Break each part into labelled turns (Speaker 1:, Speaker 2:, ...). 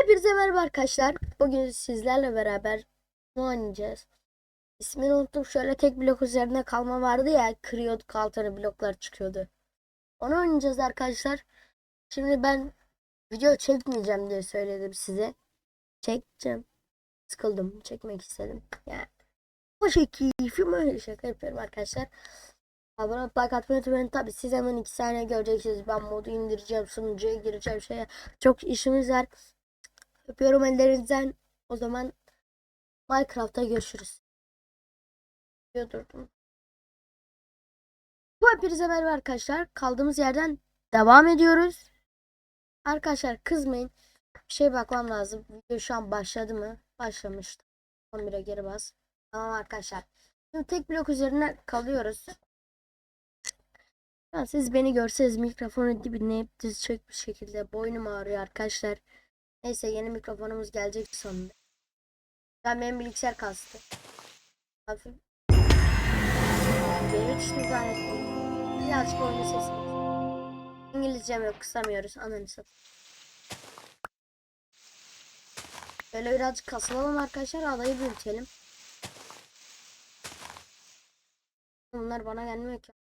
Speaker 1: Hepinize merhaba arkadaşlar. Bugün sizlerle beraber ne oynayacağız? İsmini unuttum. Şöyle tek blok üzerine kalma vardı ya. Kırıyorduk altına bloklar çıkıyordu. Onu oynayacağız arkadaşlar. Şimdi ben video çekmeyeceğim diye söyledim size. Çekeceğim. Sıkıldım. Çekmek istedim. Yani o şey keyfim şaka yapıyorum arkadaşlar. Abone olup like atmayı unutmayın. Tabi siz hemen iki saniye göreceksiniz. Ben modu indireceğim. Sunucuya gireceğim. Şeye. Çok işimiz var. Öpüyorum ellerinizden. O zaman Minecraft'ta görüşürüz. Durdum. Bu hepinize merhaba arkadaşlar. Kaldığımız yerden devam ediyoruz. Arkadaşlar kızmayın. Bir şey bakmam lazım. Video şu an başladı mı? Başlamıştı. 11'e geri bas. Tamam arkadaşlar. Şimdi tek blok üzerine kalıyoruz. Siz beni görseniz mikrofonu dibine hep diz çökmüş şekilde boynum ağrıyor arkadaşlar. Neyse yeni mikrofonumuz gelecek sonunda. Ben benim bilgisayar kastı. Hafif. Geri düştüm zannettim. Birazcık oyunu sesini. İngilizcem yok kısamıyoruz. Ananı satayım. Böyle birazcık kasılalım arkadaşlar. Adayı büyütelim. Bunlar bana gelmiyor ki.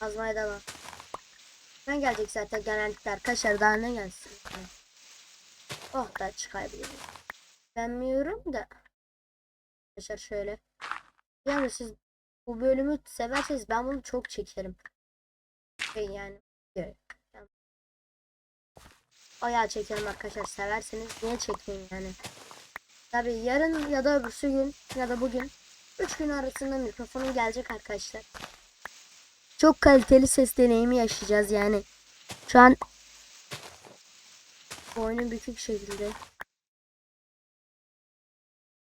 Speaker 1: Azmaya devam. Ne gelecek zaten genellikle arkadaşlar daha ne gelsin. Oh da çıkabilirim. Beğenmiyorum da. Arkadaşlar şöyle. Yani siz bu bölümü severseniz ben bunu çok çekerim. Şey yani. Yani. Bayağı çekerim arkadaşlar severseniz. Niye çekmeyeyim yani. Tabi yarın ya da öbürsü gün ya da bugün 3 gün arasında mikrofonum gelecek arkadaşlar çok kaliteli ses deneyimi yaşayacağız yani. Şu an oyunu bükük şekilde.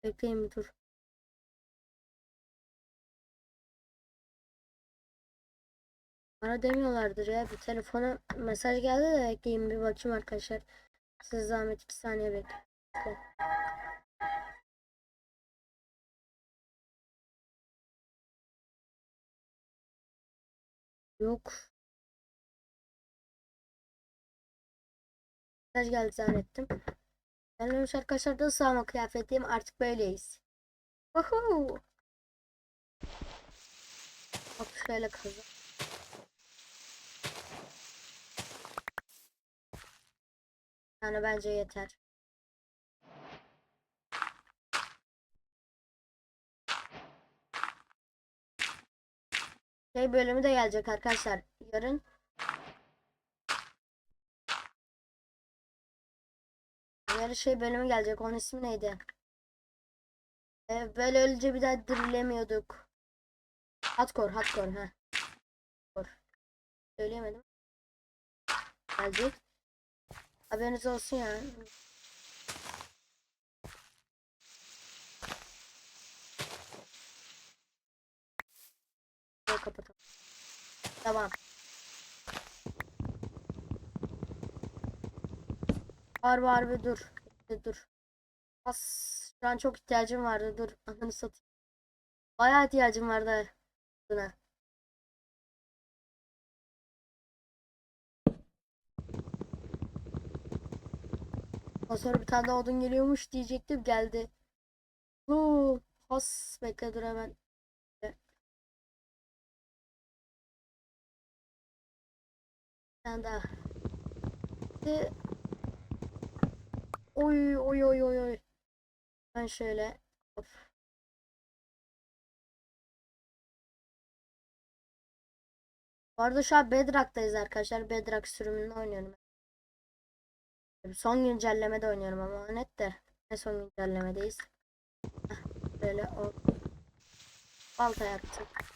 Speaker 1: Bekleyin bir dur. Bana demiyorlardır ya. Bir telefona mesaj geldi de bekleyin bir bakayım arkadaşlar. Siz zahmet 2 saniye bekleyin. Yok. Mesaj geldi zannettim. Ben ölmüş arkadaşlar da sağma kıyafetiyim artık böyleyiz. Woohoo! Bak şöyle kazı. Yani bence yeter. Şey bölümü de gelecek arkadaşlar. Yarın Yarın şey bölümü gelecek. Onun ismi neydi? Ee, böyle ölünce bir daha dirilemiyorduk. Hardcore, hardcore ha. Hardcore. Söyleyemedim. Gelecek. Haberiniz olsun ya. Kapatalım. Tamam. Var var bir dur. Bir dur. As şu an çok ihtiyacım vardı. Dur. Ananı satayım. Bayağı ihtiyacım vardı. Buna. Ondan sonra bir tane odun geliyormuş diyecektim. Geldi. Huu. Has. Bekle dur hemen. Tane daha. Bir... Oy oy oy oy oy. Ben şöyle. Of. Bu arada şu an Bedrock'tayız arkadaşlar. Bedrock sürümünde oynuyorum. Son güncellemede oynuyorum ama net de. Ne son güncellemedeyiz. Böyle o. Balta yaptık.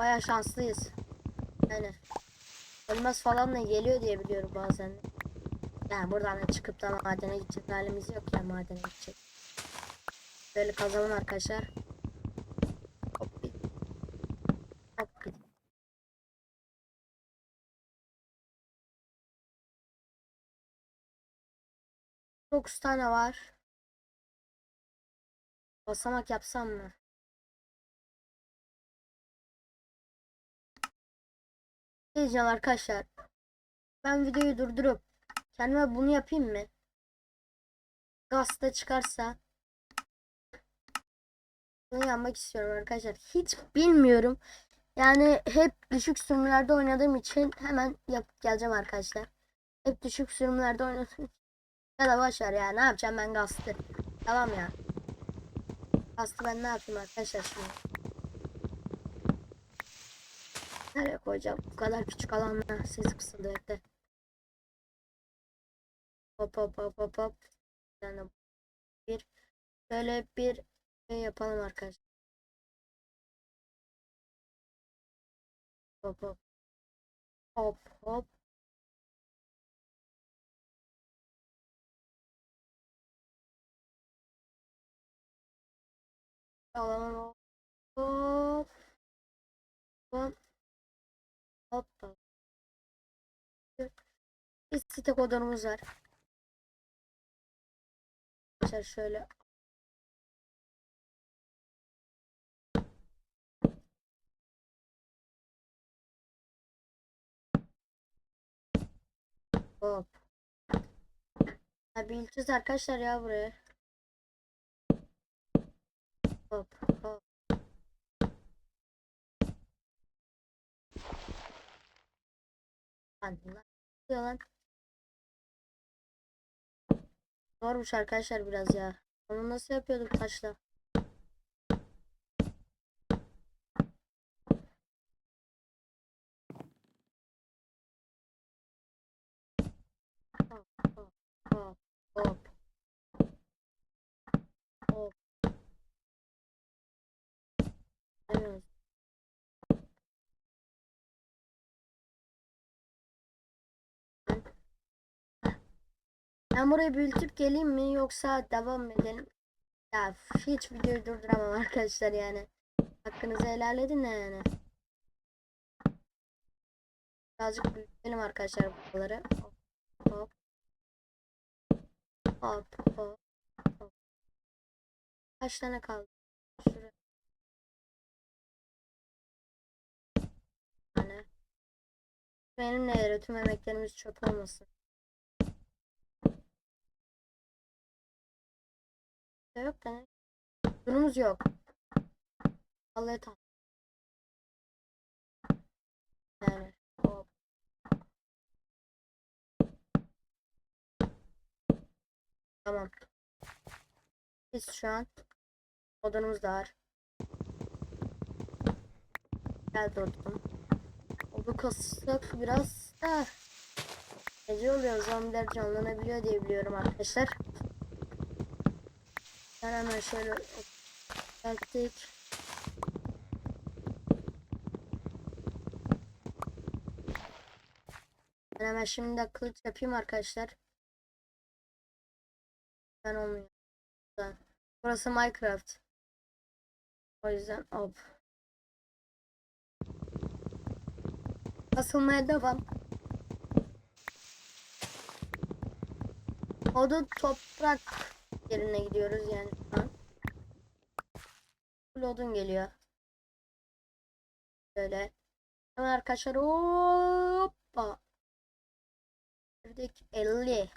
Speaker 1: Baya şanslıyız. Yani elmas falan da geliyor diye biliyorum bazen. Yani buradan da çıkıp da madene gidecek halimiz yok ya madene gidecek. Böyle kazalım arkadaşlar. 9 tane var. Basamak yapsam mı? Diyeceğim arkadaşlar. Ben videoyu durdurup kendime bunu yapayım mı? Gazete çıkarsa bunu yapmak istiyorum arkadaşlar. Hiç bilmiyorum. Yani hep düşük sürümlerde oynadığım için hemen yapıp geleceğim arkadaşlar. Hep düşük sürümlerde oynadım. Ya da boşver ya. Ne yapacağım ben gazete? Tamam ya. Gazete ben ne yapayım arkadaşlar şimdi? Nereye koyacağım? Bu kadar küçük alanda ses kısıldı evde. Hop hop hop hop hop. Yani bir böyle bir şey yapalım arkadaşlar. Hop hop. Hop hop. Alalım. Hop. Hop. Hoppa. Bir site kodumuz var. Arkadaşlar şöyle Hop. Ha bileceğiz arkadaşlar ya buraya. Hop hop. Lan lan. Diyor lan. Zormuş arkadaşlar biraz ya. Onu nasıl yapıyorduk taşla? Hop hop hop hop. Hop. Evet. Ben burayı büyütüp geleyim mi yoksa devam mı edelim? Ya hiç videoyu durduramam arkadaşlar yani. Hakkınızı helal edin de yani. Birazcık büyütelim arkadaşlar buraları. Hop hop. Hop hop. hop. Kaç tane kaldı? Şuraya. Tane. Benimle yere tüm emeklerimiz çöp olmasın. Da yok da ne? Durumumuz yok. Vallahi tam. Yani hop. Tamam. Biz şu an odunumuz da var. Gel durdum. Odu kassak biraz da gece oluyor. Zombiler canlanabiliyor diye biliyorum arkadaşlar. Ben hemen şöyle yaptık. Ben hemen şimdi de kılıç yapayım arkadaşlar. Ben olmuyor. Burası Minecraft. O yüzden hop. Asılmaya devam. Odun toprak yerine gidiyoruz yani şu an. Full odun geliyor. Böyle. Hemen arkadaşlar hoppa. Girdik 50.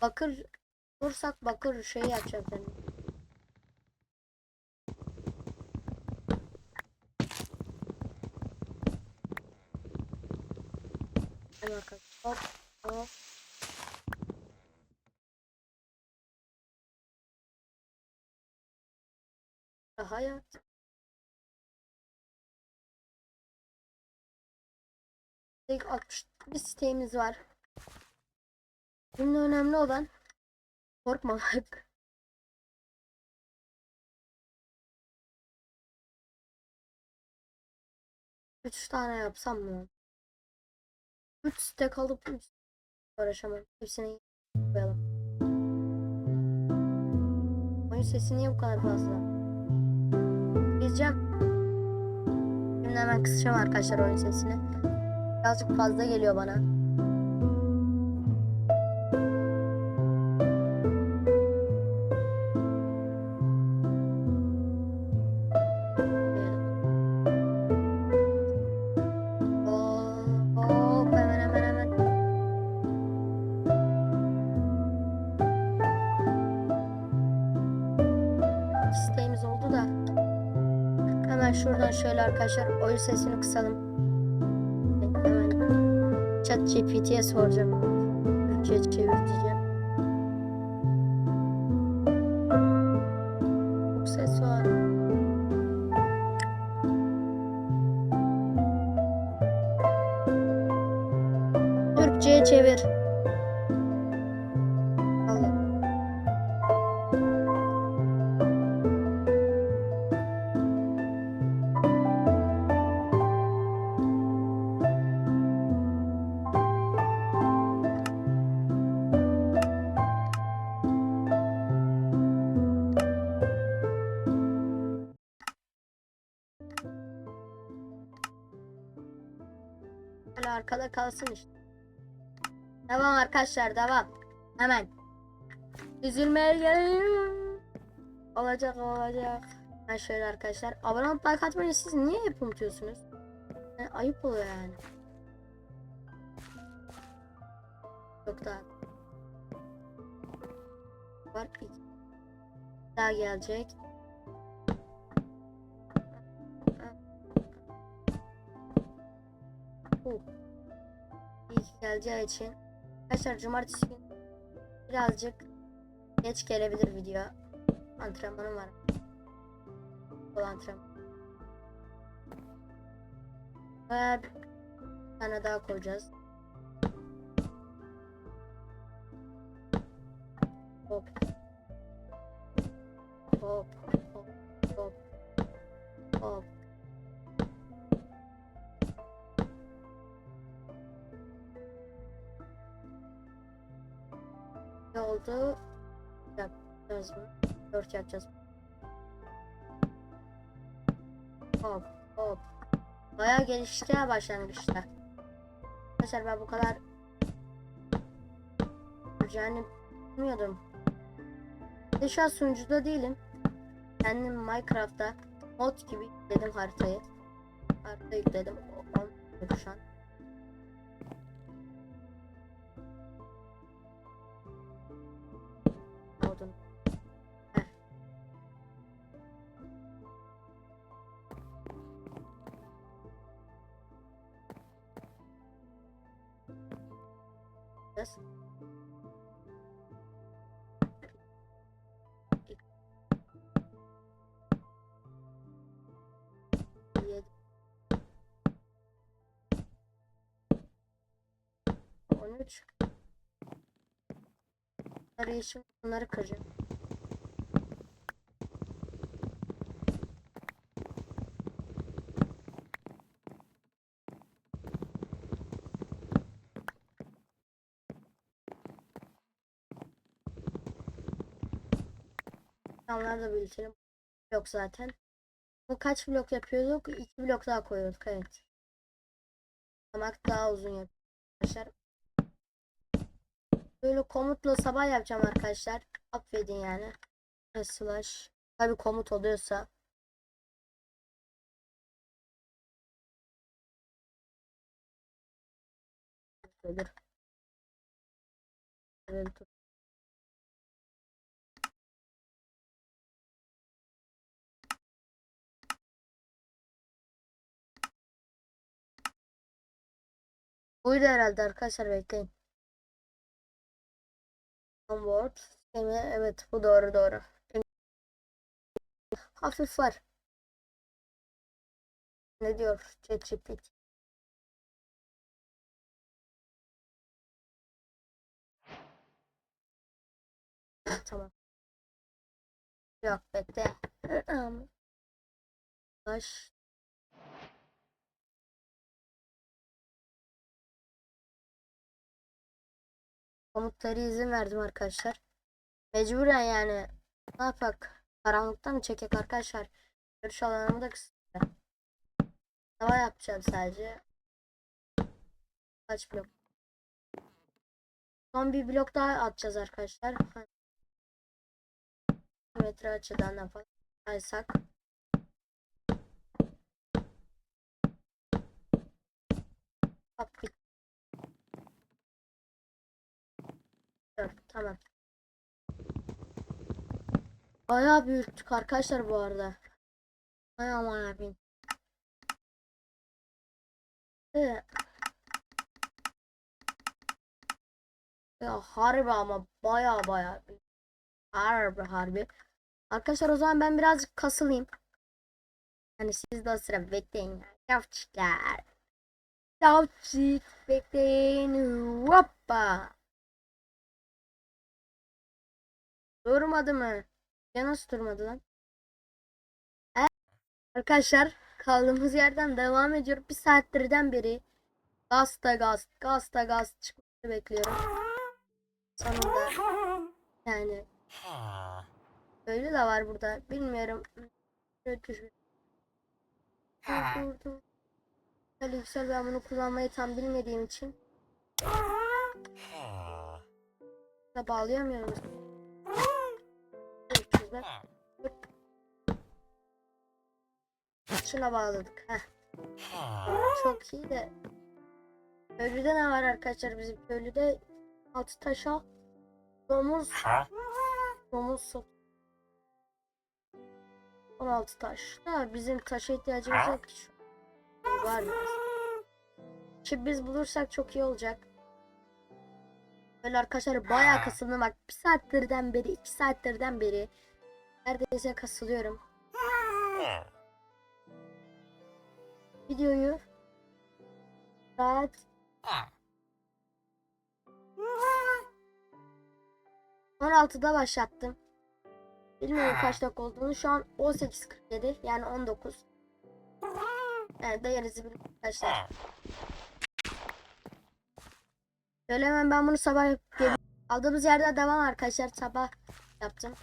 Speaker 1: Bakır dursak bakır şey yapacağım ben. Hemen arkadaşlar hop hop. Hayat. İlk 60 bir siteğimiz var. Şimdi önemli olan korkmamak. Üç tane yapsam mı? Üç stek alıp üç uğraşamam. Hepsini koyalım. Oyun sesi niye bu kadar fazla? Gideceğim. Şimdi hemen kısacağım arkadaşlar oyun sesini. Birazcık fazla geliyor bana. Zaman şöyle arkadaşlar oyun sesini kısalım. Hemen chat GPT'ye soracağım. Türkçe çevir diyeceğim. Arkada kalsın işte. Devam arkadaşlar devam. Hemen. Üzülmeye geliyorum. Olacak olacak. Ben şöyle arkadaşlar. Abone olup like atmayı siz niye hep unutuyorsunuz? Yani ayıp oluyor yani. Çok daha. Var iki. Daha gelecek. Geleceği için. Arkadaşlar cumartesi günü birazcık geç gelebilir video. Antrenmanım var. Bol antrenman. Ve bir tane daha koyacağız. Hop. Hop. Hop. Hop. Hop. Oldu? Yapacağız mı? Dört yapacağız. Hop hop. Bayağı gelişti başlangıçta. Arkadaşlar ben bu kadar yani bilmiyordum. De şu an sunucuda değilim. Kendim Minecraft'ta mod gibi yükledim haritayı. Harita yükledim. O- Şu an. Yeşil, bunları kıracağım. Onları da büyütelim. Yok zaten. Bu kaç blok yapıyorduk? İki blok daha koyuyorduk evet. Hamak daha uzun yapıyor arkadaşlar. Böyle komutla sabah yapacağım arkadaşlar. Affedin yani. Slash. Tabi komut oluyorsa. Evet, dur. Buydu herhalde arkadaşlar bekleyin. Onboard. Sistemi evet bu doğru doğru. Hafif var. Ne diyor ChatGPT? Tamam. Yok bekle. Baş. Komutları izin verdim arkadaşlar. Mecburen yani. Ne yapak? Karanlıkta mı çekek arkadaşlar? Görüş alanımı da kısıtlı. Hava yapacağım sadece. Kaç blok? Son bir blok daha atacağız arkadaşlar. Hani metre açıdan da saysak. Hop, bit- Dur, Tamam. Bayağı büyüttük arkadaşlar bu arada. Hay aman abim. Ee, Ya harbi ama baya baya harbi harbi. Arkadaşlar o zaman ben birazcık kasılayım. Hani siz de o sıra bekleyin. ya. Yavçikler. Yavçik bekleyin. Hoppa. Durmadı mı? Ya nasıl durmadı lan? Evet. Arkadaşlar kaldığımız yerden devam ediyor. Bir saattirden beri gaz da gaz, gaz da gaz çıkmasını bekliyorum. Sonunda yani öyle de var burada. Bilmiyorum. Durdum. Böyle yüksel ben bunu kullanmayı tam bilmediğim için da bağlayamıyorum. Güzel. Şuna bağladık. Heh. Çok iyi de. Köylüde ne var arkadaşlar bizim köylüde? Altı taşa domuz domuz sat. 16 taş. Da bizim taşa ihtiyacımız yok ki şu. Var biraz. Şimdi biz bulursak çok iyi olacak. Böyle arkadaşlar bayağı kasıldım bak. Bir saatlerden beri, iki saatlerden beri neredeyse kasılıyorum. Videoyu saat 16'da başlattım. Bilmiyorum kaç dakika olduğunu. Şu an 18.47 yani 19. Yani değerinizi bilin arkadaşlar. Şöyle hemen ben bunu sabah yapıp aldığımız yerde devam arkadaşlar sabah yaptım.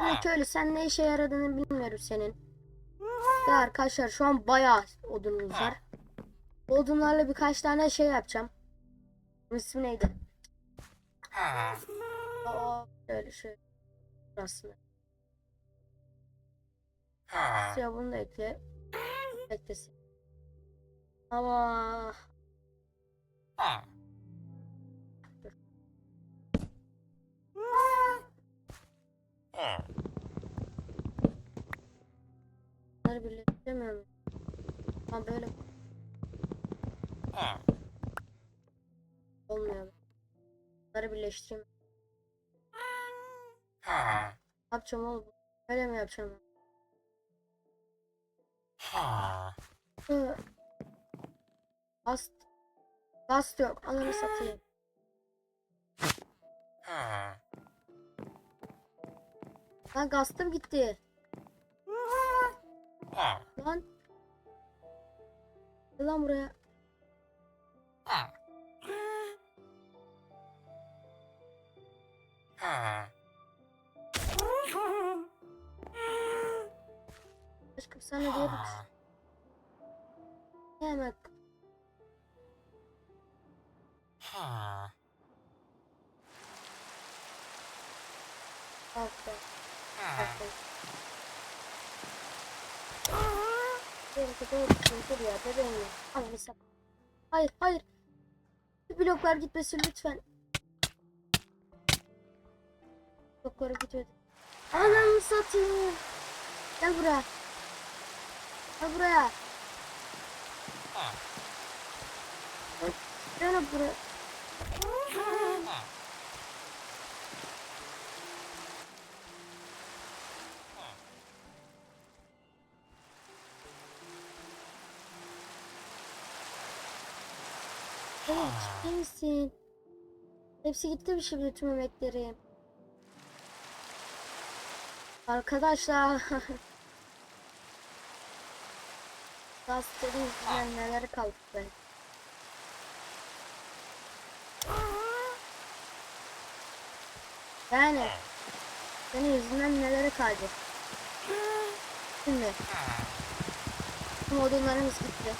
Speaker 1: Şimdi köylü sen ne işe yaradığını bilmiyorum senin. Ya arkadaşlar şu an bayağı odunumuz var. Odunlarla birkaç tane şey yapacağım. Bunun neydi? Aa, şöyle şöyle. Burasını. Ya bunu da ekle. Beklesin. Ama bunları birleştiremiyorum. Ha böyle olmuyor. Bunları birleştireyim. Ne yapacağım oğlum? Böyle mi yapacağım? Hı. Gast. Gast yok. Ananı satayım. Lan gastım gitti. Lan. Gel Lan buraya. Aşkım sana diyorum. Hemen. Altta. Altta. Dur ya bebeğim ya. Ananı sat. Hayır hayır. Bloklar gitmesin lütfen. Blokları gidiyordu. Ananı satayım. Gel buraya. Gel buraya. Gel buraya. Ciddi misin? Hepsi gitti mi şimdi tüm emeklerim? Arkadaşlar. Gazetenin yüzünden neler kaldı. Yani senin yüzünden nelere kaldı. Şimdi tüm odunlarımız gitti.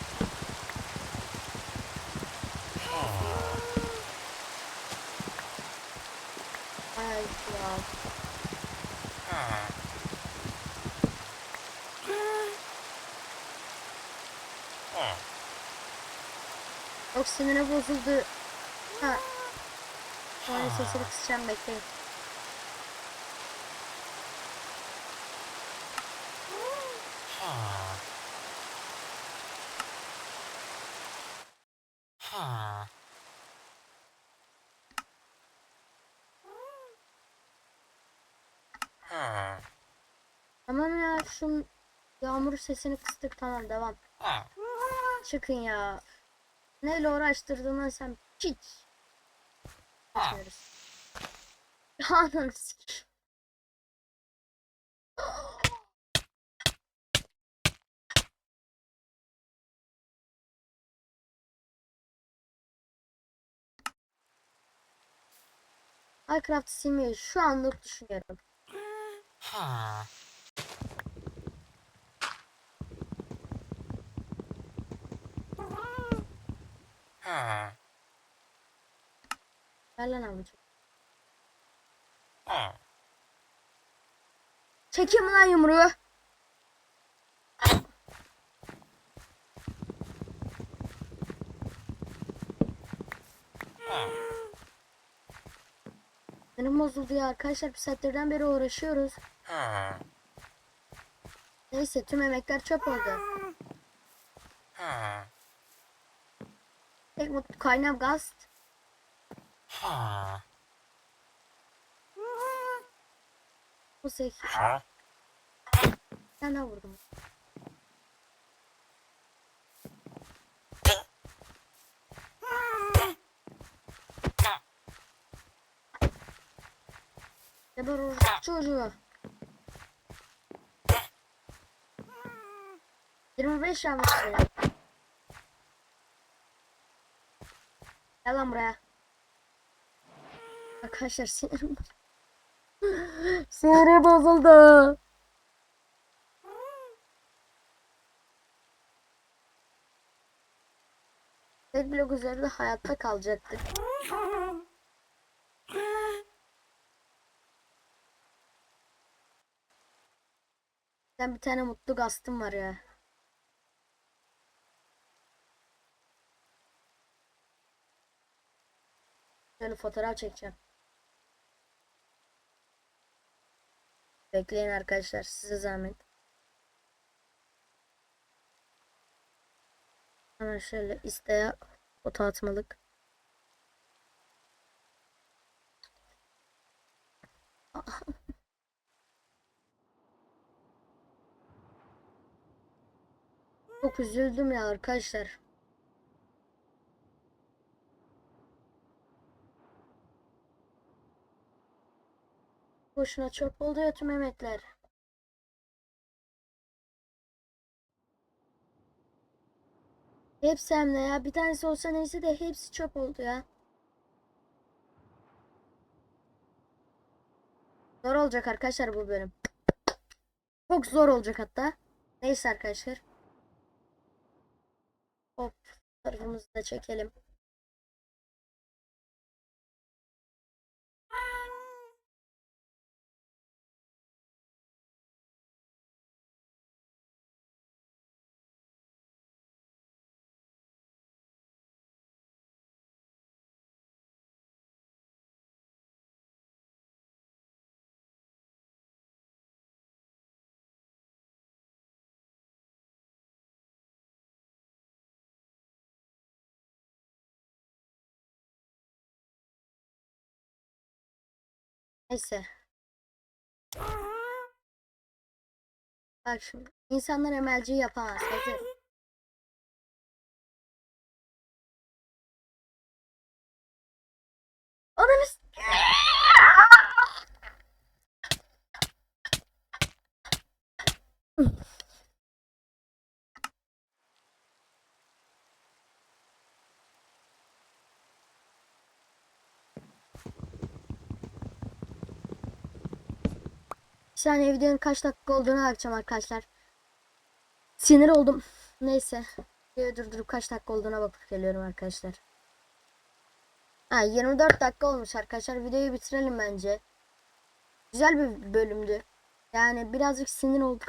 Speaker 1: Ay ya. Çok sinire bozuldu. Ha. Sonra sesini kısacağım bekleyin. Tamam ya şu yağmur sesini kıstık tamam devam. Çıkın ya. Neyle uğraştırdığını sen piç. Ananı sikeyim. Minecraft silmeyi şu anlık düşünüyorum. Ver lan avucu. Çekeyim lan yumruğu. Benim bozuldu ya arkadaşlar bir saatlerden beri uğraşıyoruz. Neyse tüm emekler çöp oldu. Tek mutlu kaynam gaz. Bu sek. Ben de vurdum. Geber orospu çocuğu. 25 yanlış buraya. Gel lan buraya. Arkadaşlar sinirim Sinirim bozuldu. Tek üzerinde hayatta kalacaktık. Ben bir tane mutlu gastım var ya. Şöyle fotoğraf çekeceğim. Bekleyin arkadaşlar size zahmet. Hemen şöyle isteğe foto atmalık. Çok üzüldüm ya arkadaşlar. Boşuna çöp oldu ya tüm emekler. Hepsi hem de ya. Bir tanesi olsa neyse de hepsi çöp oldu ya. Zor olacak arkadaşlar bu bölüm. Çok zor olacak hatta. Neyse arkadaşlar. Hop. Tarafımızı da çekelim. Neyse. Bak şimdi. İnsanlar emelci yapamaz. Hazır. Ananı s- Bir saniye videonun kaç dakika olduğunu bakacağım arkadaşlar. Sinir oldum. Neyse. Videoyu durdurup kaç dakika olduğuna bakıp geliyorum arkadaşlar. Ha 24 dakika olmuş arkadaşlar. Videoyu bitirelim bence. Güzel bir bölümdü. Yani birazcık sinir olduk